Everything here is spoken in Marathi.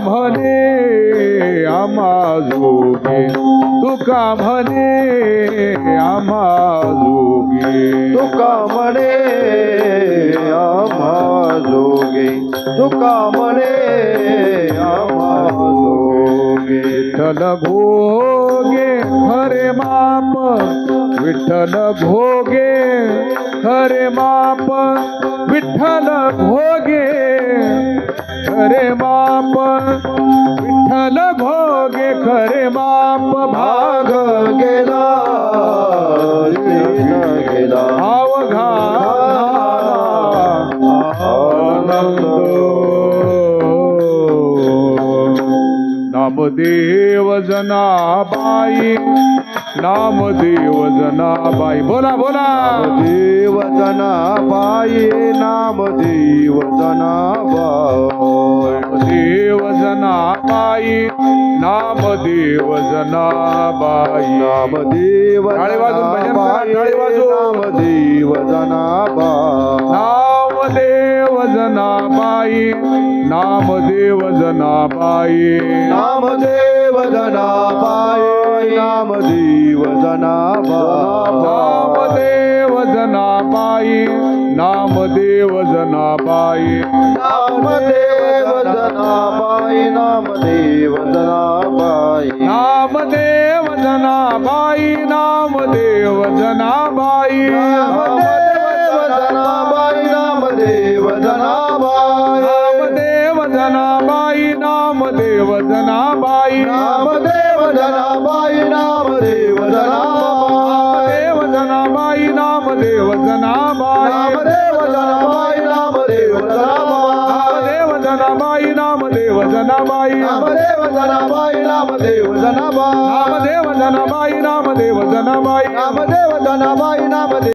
म्हणे आम्हा जोगे तुका म्हणे आम्हा जोगे तुका म्हणे आम्हा जोगे तुका म्हणे आम्हा जोगे विठ्ठल भोगे हरे माप. विठ्ठल भोगे खरे माप. विठ्ठल भोगे खरे खरे माप भाग गेला लीन गेला अवघा आनंद. नामदेव जनाबाई नामदेव जनाबाई. बोला बोला. देव जनाबाई नाम देव जनाबाई. जनाबाई नामदेव जनाबाई. नाम देव टाळी वाजून भजन करा, जनाबाई, टाळी वाजून. नाम देव जनाबाई नामदेव जनाबाई. नामदेव जनाबाई नामदेव जनाबाई. नामदेव जनाबाई नामदेव जनाबाई. नामदेव जनाबाई नामदेव जनाबाई नामदेव जनाबाई नामदेव जनाबाई नामदेव जनाबाई नामदेव जनाबाई नामदेव जनाबाई नामदेव जनाबाई नामदेव जनाबाई नामदेव जनाबाई नामदेव जनाबाई नामदेव जनाबाई नामदेव जनाबाई नामदेव जनाबाई रामदेव जनाबाई रामदेव जनाबाई रामदेव जनाबाई रामदेव जनाबाई रामदेव जनाबाई रामदेव